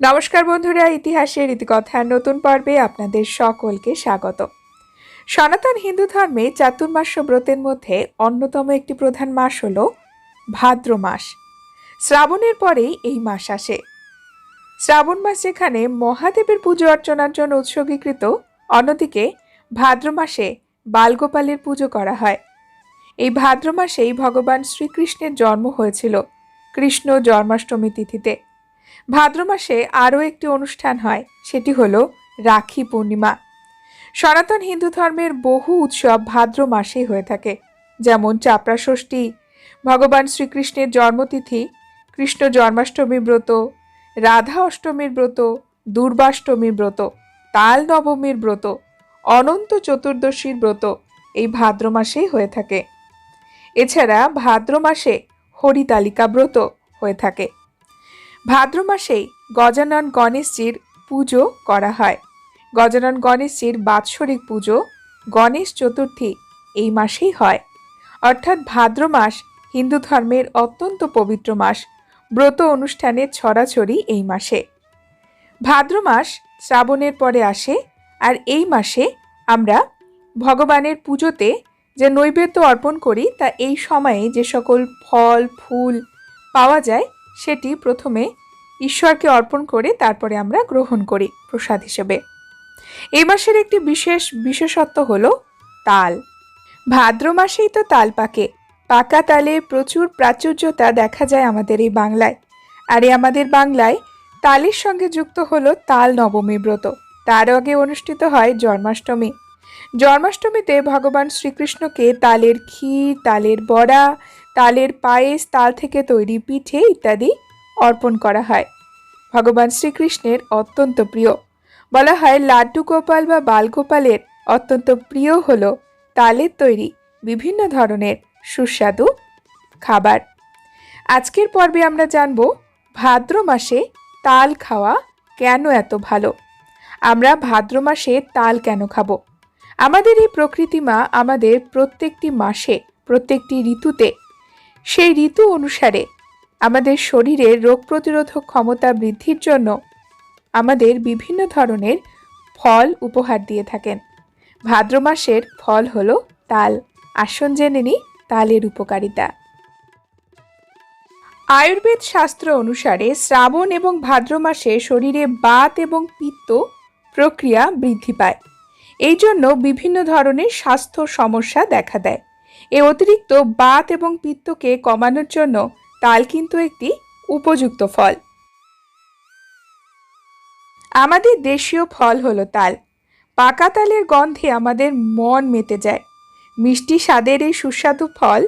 নমস্কার বন্ধুরা, ইতিহাসের ইতিকথার নতুন পর্বে আপনাদের সকলকে স্বাগত। সনাতন হিন্দু ধর্মে চাতুর্মাস্য ব্রতের মধ্যে অন্যতম একটি প্রধান মাস হল ভাদ্র মাস। শ্রাবণের পরেই এই মাস আসে। শ্রাবণ মাস যেখানে মহাদেবের পুজো অর্চনার জন্য উৎসর্গীকৃত, অন্যদিকে ভাদ্র মাসে বালগোপালের পুজো করা হয়। এই ভাদ্র মাসেই ভগবান শ্রীকৃষ্ণের জন্ম হয়েছিল। কৃষ্ণ জন্মাষ্টমী তিথিতে। ভাদ্র মাসে আরও একটি অনুষ্ঠান হয়, সেটি হলো রাখি পূর্ণিমা। সনাতন হিন্দু ধর্মের বহু উৎসব ভাদ্র মাসেই হয়ে থাকে, যেমন চাপড়া ষষ্ঠী, ভগবান শ্রীকৃষ্ণের জন্মতিথি, কৃষ্ণ জন্মাষ্টমী ব্রত, রাধা অষ্টমীর ব্রত, দুর্বাষ্টমীর ব্রত, তাল নবমীর ব্রত, অনন্ত চতুর্দশীর ব্রত এই ভাদ্র মাসেই হয়ে থাকে। এছাড়া ভাদ্র মাসে হরিতালিকা ব্রত হয়ে থাকে। ভাদ্র মাসেই গজানন গণেশজির পুজো করা হয়। গজানন গণেশজির বাৎসরিক পুজো গণেশ চতুর্থী এই মাসেই হয়। অর্থাৎ ভাদ্র মাস হিন্দু ধর্মের অত্যন্ত পবিত্র মাস। ব্রত অনুষ্ঠানের ছড়াছড়ি এই মাসে। ভাদ্র মাস শ্রাবণের পরে আসে আর এই মাসে আমরা ভগবানের পুজোতে যে নৈবেদ্য অর্পণ করি তা এই সময়ে যে সকল ফল, ফুল পাওয়া যায় সেটি প্রথমে ঈশ্বরকে অর্পণ করে তারপরে আমরা গ্রহণ করি প্রসাদ হিসেবে। এই মাসের একটি বিশেষ বিশেষত্ব হল তাল। ভাদ্র মাসেই তো তাল পাকে। পাকা তালে প্রচুর প্রাচুর্যতা দেখা যায় আমাদের এই বাংলায়। আর এই আমাদের বাংলায় তালের সঙ্গে যুক্ত হলো তাল নবমী ব্রত। তার আগে অনুষ্ঠিত হয় জন্মাষ্টমী। জন্মাষ্টমীতে ভগবান শ্রীকৃষ্ণকে তালের ক্ষীর, তালের বড়া তালের পায়েস, তাল থেকে তৈরি পিঠে ইত্যাদি অর্পণ করা হয়। ভগবান শ্রীকৃষ্ণের অত্যন্ত প্রিয়। বলা হয়, লাড্ডু গোপাল বা বালগোপালের অত্যন্ত প্রিয় হল তালের তৈরি বিভিন্ন ধরনের সুস্বাদু খাবার। আজকের পর্বে আমরা জানব, ভাদ্র মাসে তাল খাওয়া কেন এত ভালো? আমরা ভাদ্র মাসে তাল কেন খাব? আমাদের এই প্রকৃতি মা আমাদের প্রত্যেকটি মাসে, প্রত্যেকটি ঋতুতে সেই ঋতু অনুসারে আমাদের শরীরের রোগ প্রতিরোধক ক্ষমতা বৃদ্ধির জন্য আমাদের বিভিন্ন ধরনের ফল উপহার দিয়ে থাকেন। ভাদ্র মাসের ফল হলো তাল। আসন জেনে নি, তালের উপকারিতা। আয়ুর্বেদ শাস্ত্র অনুসারে শ্রাবণ এবং ভাদ্র মাসে শরীরে বাত এবং পিত্ত প্রক্রিয়া বৃদ্ধি পায়। এই জন্য বিভিন্ন ধরনের স্বাস্থ্য সমস্যা দেখা দেয়। এ অতিরিক্ত বাত এবং পিত্তকে কমানোর জন্য তাল কিন্তু একটি উপযুক্ত ফল। আমাদের দেশীয় ফল হলো তাল। পাকা তালের গন্ধে আমাদের মন মেতে যায়। মিষ্টি স্বাদের এই সুস্বাদু ফল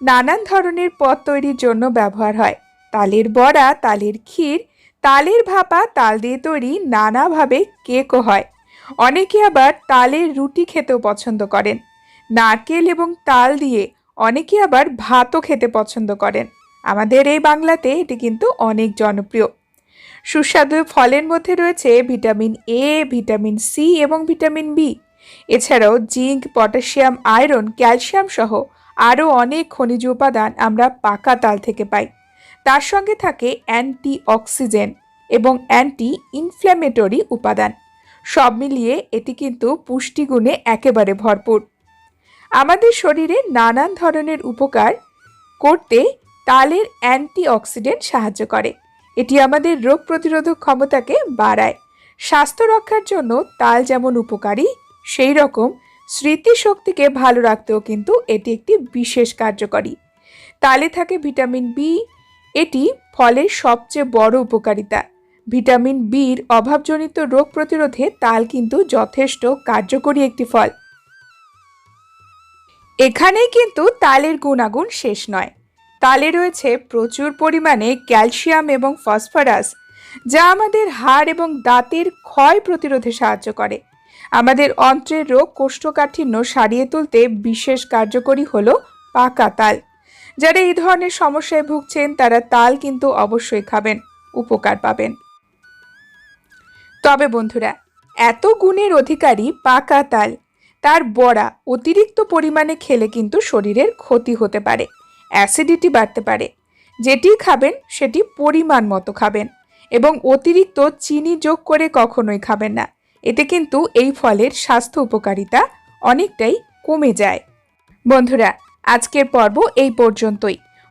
নানান ধরনের পদ তৈরির জন্য ব্যবহার হয়। তালের বড়া, তালের ক্ষীর, তালের ভাপা, তাল দিয়ে তৈরি নানাভাবে কেকও হয়। অনেকে আবার তালের রুটি খেতেও পছন্দ করেন। নারকেল এবং তাল দিয়ে অনেকে আবার ভাতও খেতে পছন্দ করেন। আমাদের এই বাংলাতে এটি কিন্তু অনেক জনপ্রিয়। সুস্বাদু ফলের মধ্যে রয়েছে ভিটামিন এ ভিটামিন সি এবং ভিটামিন বি এছাড়াও জিঙ্ক, পটাশিয়াম, আয়রন, ক্যালসিয়াম সহ আরও অনেক খনিজ উপাদান আমরা পাকা তাল থেকে পাই। তার সঙ্গে থাকে অ্যান্টি অক্সিজেন এবং অ্যান্টি ইনফ্ল্যামেটরি উপাদান। সব মিলিয়ে এটি কিন্তু পুষ্টিগুণে একেবারে ভরপুর। আমাদের শরীরে নানান ধরনের উপকার করতে তালের অ্যান্টিঅক্সিডেন্ট সাহায্য করে। এটি আমাদের রোগ প্রতিরোধক ক্ষমতাকে বাড়ায়। স্বাস্থ্য রক্ষার জন্য তাল যেমন উপকারী, সেই রকম স্মৃতিশক্তিকে ভালো রাখতেও কিন্তু এটি একটি বিশেষ কার্যকরী। তালে থাকে ভিটামিন বি, এটি ফলের সবচেয়ে বড় উপকারিতা। ভিটামিন বির অভাবজনিত রোগ প্রতিরোধে তাল কিন্তু যথেষ্ট কার্যকরী একটি ফল। এখানেই কিন্তু তালের গুণাগুণ শেষ নয়। তালে রয়েছে প্রচুর পরিমাণে ক্যালসিয়াম এবং ফসফরাস, যা আমাদের হাড় এবং দাঁতের ক্ষয় প্রতিরোধে সাহায্য করে। আমাদের অন্ত্রের রোগ কোষ্ঠকাঠিন্য সারিয়ে তুলতে বিশেষ কার্যকরী হল পাকা তাল। যারা এই ধরনের সমস্যায় ভুগছেন, তারা তাল কিন্তু অবশ্যই খাবেন, উপকার পাবেন। তবে বন্ধুরা, এত গুণের অধিকারী পাকা তাল তার বড়া অতিরিক্ত পরিমাণে খেলে কিন্তু শরীরের ক্ষতি হতে পারে অ্যাসিডিটি বাড়তে পারে। যেটি খাবেন সেটি পরিমাণ মতো খাবেন এবং অতিরিক্ত চিনি যোগ করে কখনোই খাবেন না। এতে কিন্তু এই ফলের স্বাস্থ্য উপকারিতা অনেকটাই কমে যায়। বন্ধুরা, আজকের পর্ব এই পর্যন্তই।